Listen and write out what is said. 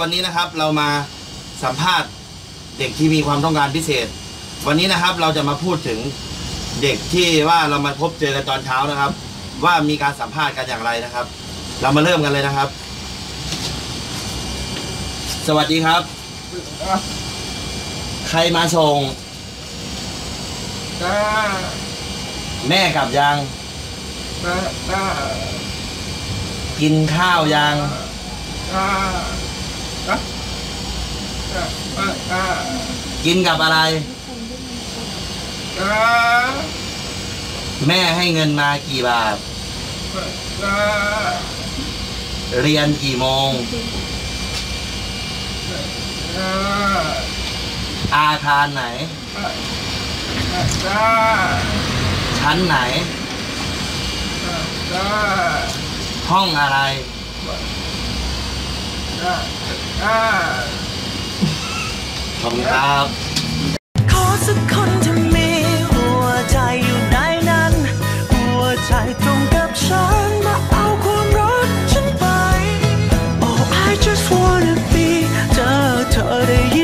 วันนี้นะครับเรามาสัมภาษณ์เด็กที่มีความต้องการพิเศษ วันนี้นะครับเราจะมาพูดถึงเด็กที่ว่าเรามาพบเจอกันตอนเช้านะครับ ว่ามีการสัมภาษณ์กันอย่างไรนะครับ เรามาเริ่มกันเลยนะครับ สวัสดีครับ ใครมาส่งจ้าแม่กลับยังจ้าจ้ากินข้าวยัง จ้าจ้าจ้าจ้า กินกับอะไรจ้าแม่ให้เงินมากี่บาทจ้าเรียนกี่โมงจ้าอาคารไหนจ้าชั้นไหนจ้าห้องอะไร ขอบคุณครับขอสักคนที่มีหัวใจอยู่ในนั้น หัวใจตรงกับฉันมาเอาความรักฉันไป Oh I just wanna be เจอเธอได้ยิน